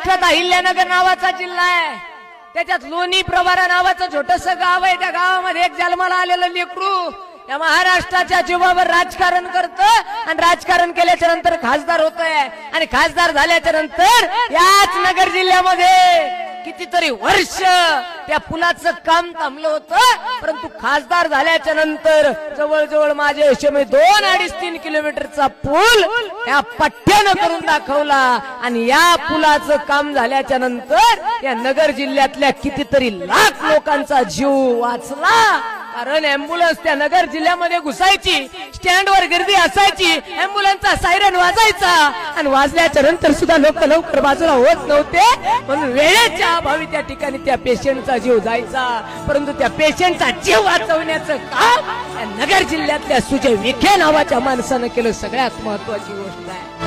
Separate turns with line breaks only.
महाराष्ट्रात अहिल्यानगर नावाचा जिल्हा आहे. त्याच्यात लोणी प्रवारा नावाचं छोटस गाव आहे. त्या गावामध्ये एक जन्माला आलेलं लेकरू या महाराष्ट्राच्या जीवावर राजकारण करत आणि राजकारण केल्याच्यानंतर खासदार होत आहे आणि खासदार झाल्याच्यानंतर याच नगर जिल्ह्यामध्ये कितीतरी वर्ष त्या पुलाचं काम थांबलं होतं परंतु खासदार झाल्याच्यानंतर जवळजवळ माझ्या हिशोबे दोन अडीच तीन किलोमीटरचा पूल या पट्ट्यानं करून दाखवला. आणि या पुलाचं काम झाल्याच्यानंतर या नगर जिल्ह्यातल्या कितीतरी लाख लोकांचा जीव वाचला. कारण अँब्युलन्स त्या नगर जिल्ह्यामध्ये घुसायची स्टँडवर गर्दी असायची अँब्युलन्सचा सायरन वाजायचा. आणि वाजल्याच्या नंतर सुद्धा लोक लवकर बाजूला होत नव्हते. म्हणून वेळेच्या अभावी त्या ठिकाणी त्या पेशंटचा जीव जायचा. परंतु त्या पेशंटचा जीव वाचवण्याचं काम नगर जिल्ह्यातल्या सुजय विखे नावाच्या माणसानं केलं. सगळ्यात महत्वाची गोष्ट आहे.